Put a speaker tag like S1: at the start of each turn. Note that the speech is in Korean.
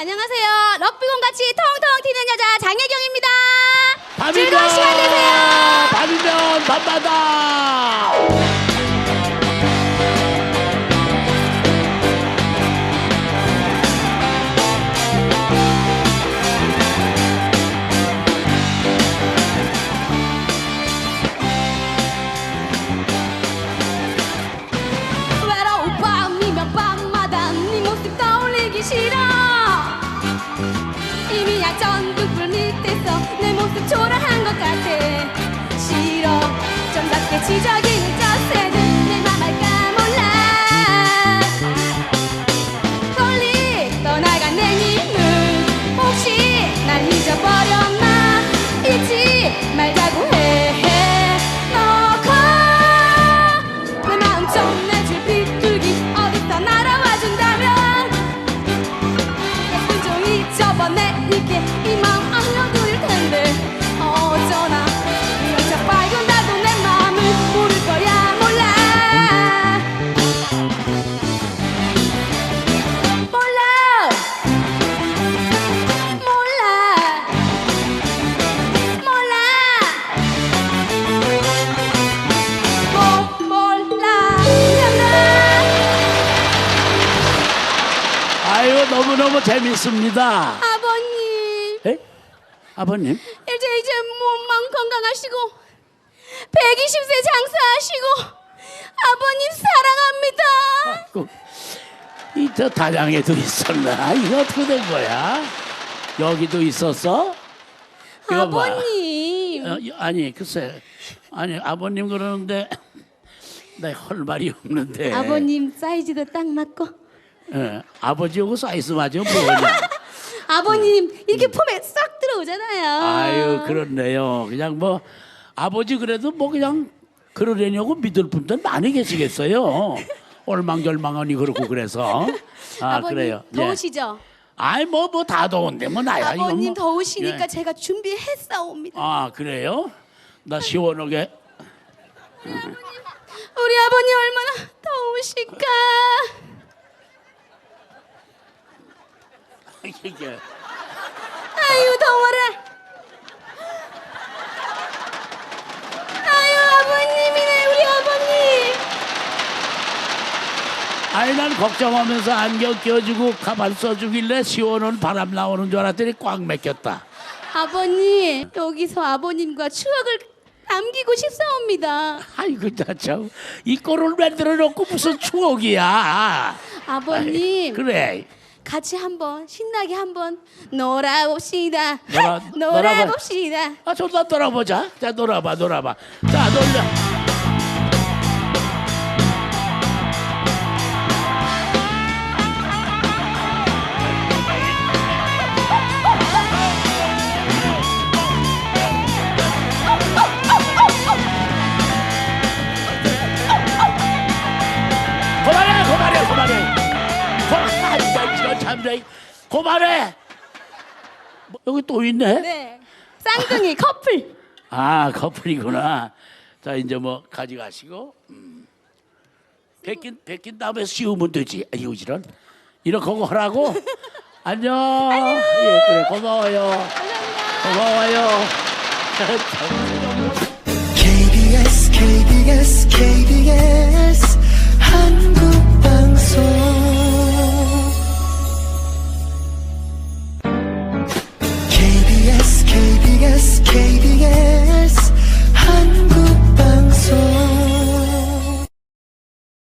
S1: 안녕하세요. 럭비공 같이 통통 튀는 여자 장혜경입니다. 즐거운 시간 되세요.
S2: 밤이면 밤마다
S1: 내 모습 초라한 것 같아.
S2: 너무너무 재밌습니다.
S1: 아버님.
S2: 에? 아버님?
S1: 이제 이제 몸만 건강하시고 120세 장사하시고 아버님 사랑합니다.
S2: 그, 이저 다량에도 있었나? 이거 어떻게 된 거야? 여기도 있었어? 이거 봐.
S1: 아버님.
S2: 어, 이- 아니 글쎄 아니 아버님 그러는데 나 할 말이 없는데.
S1: 아버님 사이즈도 딱 맞고
S2: 예, 아버지하고 사이즈 맞으면 뭐냐?
S1: 아버님 이렇게 폼에 싹 들어오잖아요.
S2: 아유 그렇네요. 그냥 뭐 아버지 그래도 뭐 그냥 그러려냐고 믿을 분들 많이 계시겠어요. 올망절망하니 그렇고 그래서. 아
S1: 아버님
S2: 그래요. 예.
S1: 더우시죠?
S2: 아이 뭐 뭐 다 더운데 뭐 나야 이건
S1: 아버님
S2: 뭐.
S1: 더우시니까
S2: 예.
S1: 제가 준비했사옵니다.
S2: 아 그래요? 나 시원하게.
S1: 우리 아버님 얼마나 더우실까
S2: 이게
S1: 아유 더워라. 아유 아버님이네 우리 아버님.
S2: 아이 난 걱정하면서 안경 껴주고 가발 써주길래 시원한 바람 나오는 줄 알았더니 꽉 막혔다.
S1: 아버님 여기서 아버님과 추억을 남기고 싶사옵니다.
S2: 아이고 나참이 꼴을 만들어 놓고 무슨 추억이야?
S1: 아버님.
S2: 그래
S1: 같이 한번 신나게 한번 놀아봅시다
S2: 놀아- 놀아봐.
S1: 놀아봅시다
S2: 아, 좀더 놀아보자. 자, 놀아봐, 놀아봐. 자, 놀려. 참네. 그만해. 뭐, 여기 또 있네.
S1: 네 쌍둥이 커플
S2: 아 커플이구나. 자 이제 뭐 가져가시고 음. 베낀 베낀 다음에 씌우면 되지. 아이고 이런 이런 거 하라고. 안녕. 예 그래 고마워요. 고마워요.
S3: KBS KBS KBS KBS, KBS